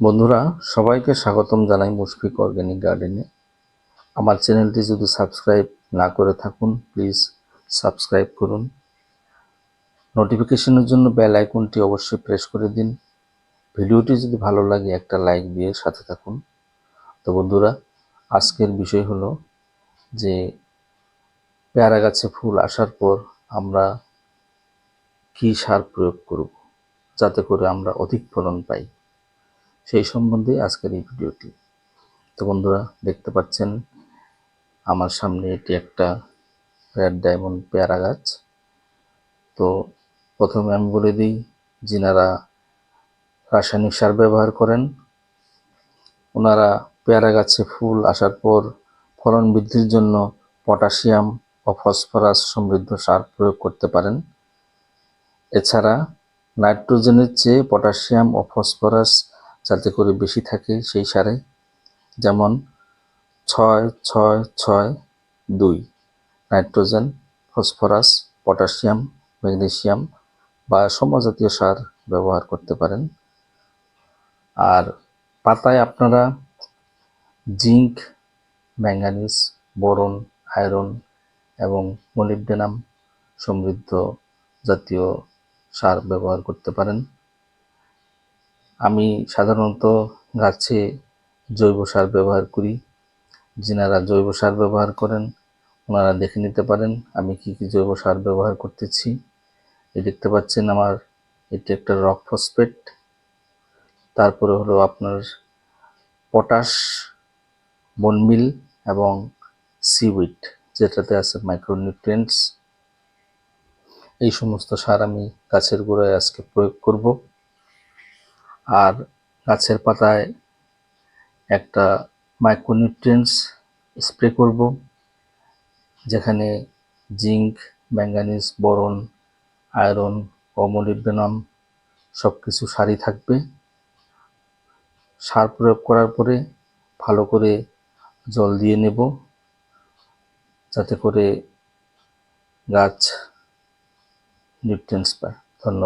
বন্ধুরা, সবাইকে স্বাগতম জানাই মুশফিক অর্গ্যানিক গার্ডেনে আমার চ্যানেলটি যদি সাবস্ক্রাইব না করে থাকুন, প্লিজ সাবস্ক্রাইব করুন। নোটিফিকেশনের জন্য বেল আইকনটি অবশ্যই প্রেস করে দিন। ভিডিওটি যদি ভালো লাগে, একটা লাইক দিয়ে সাথে থাকুন। তো বন্ধুরা, আজকের বিষয় হলো যে পেয়ারা গাছে ফুল আসার পর আমরা কী সার প্রয়োগ করব, যাতে করে আমরা অধিক ফলন পাই। সেই সম্বন্ধে আজকের এই ভিডিওটি। তো বন্ধুরা, দেখতে পাচ্ছেন আমার সামনে এটি একটা রেড ডায়মন্ড পেয়ারা গাছ। তো প্রথমে আমি বলে দিই, যিনারা রাসায়নিক সার ব্যবহার করেন, ওনারা পেয়ারা গাছে ফুল আসার পর ফলন বৃদ্ধির জন্য পটাশিয়াম ও ফসফরাস সমৃদ্ধ সার প্রয়োগ করতে পারেন। এছাড়া নাইট্রোজেনের চেয়ে পটাশিয়াম ও ফসফরাস যাতে করে বেশি থাকে সেই সারে। যেমন ছয় ছয় ছয়, দুই, নাইট্রোজেন, ফসফরাস, পটাশিয়াম, ম্যাগনেসিয়াম বা সমজাতীয় সার ব্যবহার করতে পারেন। আর পাতায় আপনারা জিঙ্ক, ম্যাঙ্গানিজ, বোরন, আয়রন এবং মলিবডেনাম সমৃদ্ধ জাতীয় সার ব্যবহার করতে পারেন। আমি সাধারণত গাছে জৈব সার ব্যবহার করি। যিনারা জৈব সার ব্যবহার করেন, ওনারা দেখে নিতে পারেন আমি কি কি জৈব সার ব্যবহার করতেছি। এই দেখতে পাচ্ছেন আমার, এটি একটা রক ফসফেট তারপরে হলো আপনার পটাশ বনমিল এবং সিউইড যেটাতে আছে মাইক্রোনিউট্রিয়েন্টস এই সমস্ত সার আমি গাছের গোড়ায় আজকে প্রয়োগ করব। আর গাছের পাতায় একটা মাইক্রোনিউট্রিয়েন্টস স্প্রে করব, যেখানে জিঙ্ক ম্যাঙ্গানিজ বোরন আয়রন ও মলিবডেনাম সব কিছু সারই থাকবে। সার প্রয়োগ করার পরে ভালো করে জল দিয়ে নেব, যাতে করে গাছ নিউট্রিয়েন্টস পায়। ধন্যবাদ।